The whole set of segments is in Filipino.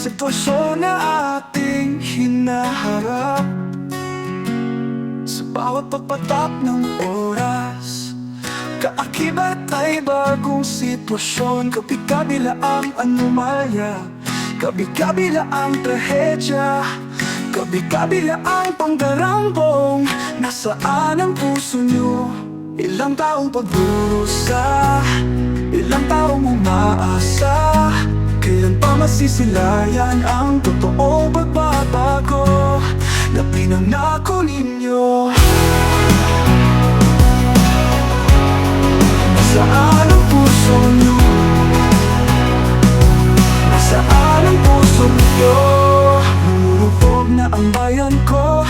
sitwasyon na ating hinaharap Sa bawat pagpatak ng oras. Kaakibat ay bagong sitwasyon. Kabi-kabila ang anomalya. Kabi-kabila ang trahedya. Kabi-kabila ang pangdarambong. Nasaan ang puso nyo? Ilang taong pagdurusa. Ilang taong umaasa masisilayan ang totoong pagbabago Na pinangako ninyo Nasaan ang puso nyo? Nasaan ang puso nyo? Lumulubog na ang bayan ko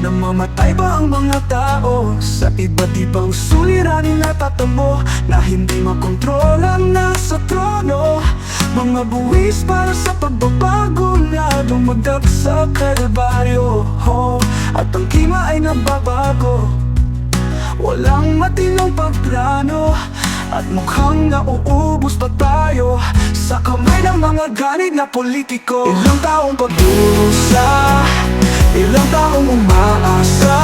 Namamatay ba ang mga tao? Sa iba't ibang suliranin natatamo Na hindi makontrol ang nasa trono Mga buwis para sa pagbabago na dumagdag sa kalbaryo oh, At ang klima ay nababago. Walang matinong pagplano At mukhang nauubos pa tayo Sa kamay ng mga ganit na politiko. Ilang taong pagdurusa Ilang taong umaasa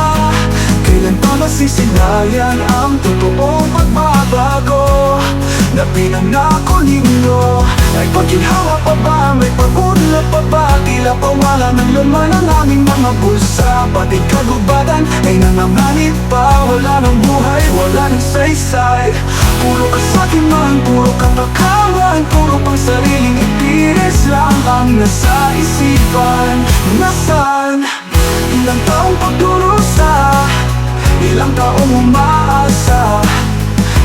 Kailan pa masisilayan ang totoong pagbabago? Na pinangako ninyo Ay pagkinhawa pa ba? May pag-unlad pa ba? Tila pa wala ng laman ang aming mga bulsa. Pati kagubatan ay nanganganib pa. Wala ng buhay, wala ng saysay. Puro kasakiman, puro katakawan Puro pang sariling ipinis lang ang nasa isipan. Nasaan? Ilang taong pagdurusa? Ilang taong umaasa?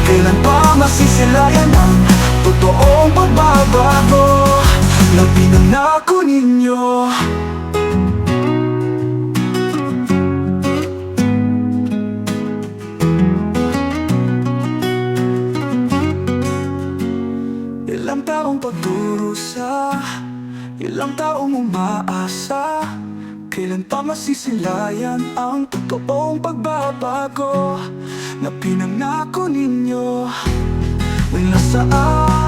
Kailan pa masisilayan ang totoong pagbabago Na pinangako ninyo Ilang taong pagdurusa Ilang taong umaasa Kailan pa masisilayan ang totoong pagbabago Na pinangako ninyo Nasaan? Nasaan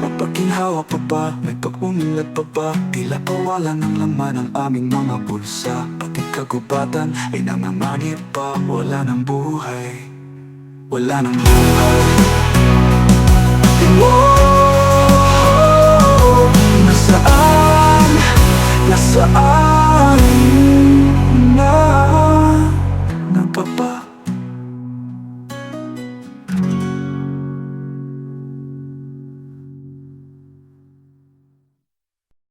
Mapagkinhawa pa ba? May pag-umilat pa ba? Tila pawalan ng laman ang aming mga bulsa Pati kagubatan ay nangamanib pa Wala ng buhay Wala ng buhay nasaan? Nasaan na? Nagpapalala